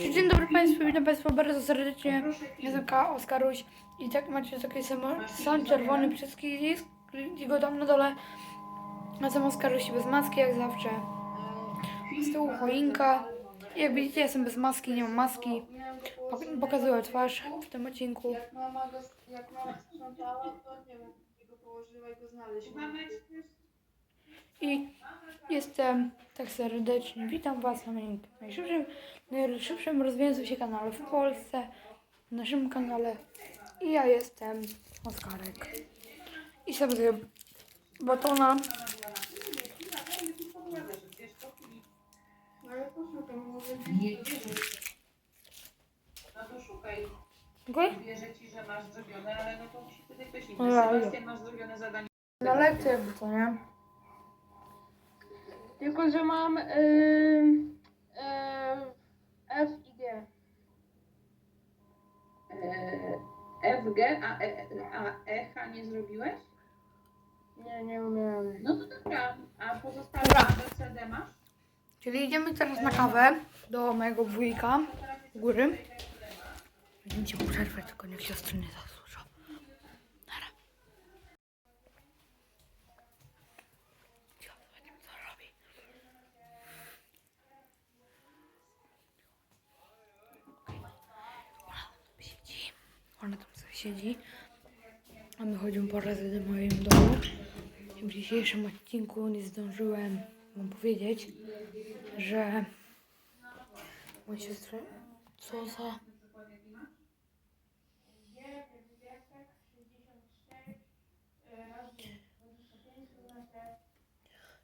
Dzień dobry Państwu, witam Państwa bardzo serdecznie. Jestem K. Oskaruś i tak macie taki sam, sam czerwony przycisk i go tam na dole. A sam Oskaruś bez maski jak zawsze. Z tyłu choinka. Jak widzicie jestem bez maski, nie mam maski. Pok- Pokazuję twarz w tym odcinku. Jak mama go, sprzątała, to nie wiem, gdzie go położyła i go znaleźliśmy. I jestem tak serdecznie. Witam Was na moim najszybszym, najszybszym rozwijającym się kanale w Polsce. W naszym kanale. I ja jestem Oskarek. I sobie zjem batona. No. No to szukaj. Okej? Wierzę ci, że masz zrobione, ale no to musi wtedy ktoś inny. Sebastian, masz zrobione zadanie. Na lekcję to, nie? Tylko, że mam yy, yy, F i G. Eee, FG, a, e, a echa nie zrobiłeś? Nie, nie umiałem. No to dobra. A pozostałe Dobra. A, B, C, D masz? Czyli idziemy teraz na kawę do mojego wujka u góry. Będziecie mu przerwać, tylko niech siostry nie zasłyszą. Nara. Cicho, zobaczymy co robi. Ona tam sobie siedzi. Ona tam sobie siedzi. A my chodzimy po razy do moim domu. W dzisiejszym odcinku nie zdążyłem wam powiedzieć, że moja siostra... Co za...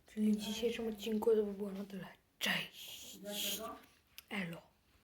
Czyli w dzisiejszym odcinku to by było na tyle. Cześć! Elo!